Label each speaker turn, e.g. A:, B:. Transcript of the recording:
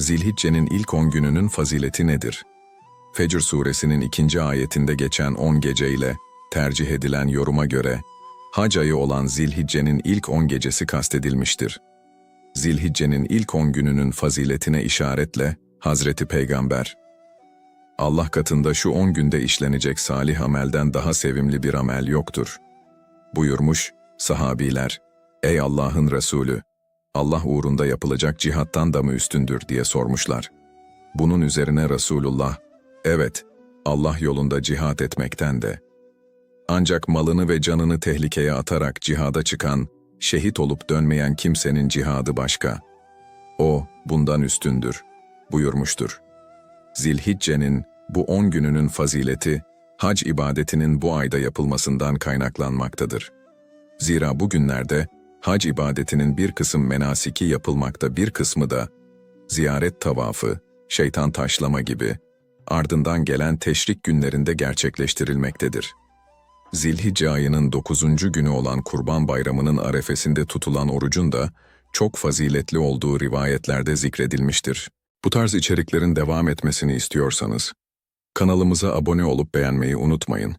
A: Zilhicce'nin ilk 10 gününün fazileti nedir? Fecr suresinin ikinci ayetinde geçen 10 gece ile tercih edilen yoruma göre, hac ayı olan Zilhicce'nin ilk 10 gecesi kastedilmiştir. Zilhicce'nin ilk 10 gününün faziletine işaretle Hazreti Peygamber, Allah katında şu 10 günde işlenecek salih amelden daha sevimli bir amel yoktur. Buyurmuş, sahabiler, ey Allah'ın Resulü, Allah uğrunda yapılacak cihattan da mı üstündür diye sormuşlar. Bunun üzerine Resulullah, evet, Allah yolunda cihat etmekten de. Ancak malını ve canını tehlikeye atarak cihada çıkan, şehit olup dönmeyen kimsenin cihadı başka. O, bundan üstündür, buyurmuştur. Zilhicce'nin bu on gününün fazileti, hac ibadetinin bu ayda yapılmasından kaynaklanmaktadır. Zira bu günlerde hac ibadetinin bir kısım menasiki yapılmakta bir kısmı da ziyaret tavafı, şeytan taşlama gibi ardından gelen teşrik günlerinde gerçekleştirilmektedir. Zilhicce ayının 9. günü olan Kurban Bayramı'nın arefesinde tutulan orucun da çok faziletli olduğu rivayetlerde zikredilmiştir. Bu tarz içeriklerin devam etmesini istiyorsanız, kanalımıza abone olup beğenmeyi unutmayın.